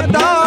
ಸದಾ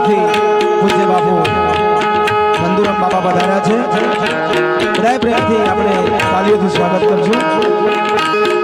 થી પૂજ્ય બાપુ. નંદુરામ બાબા પધાર્યા છે. બધાય પ્રેમથી આપણે તાલીઓથી સ્વાગત કરશું.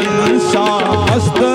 من شاء أصدر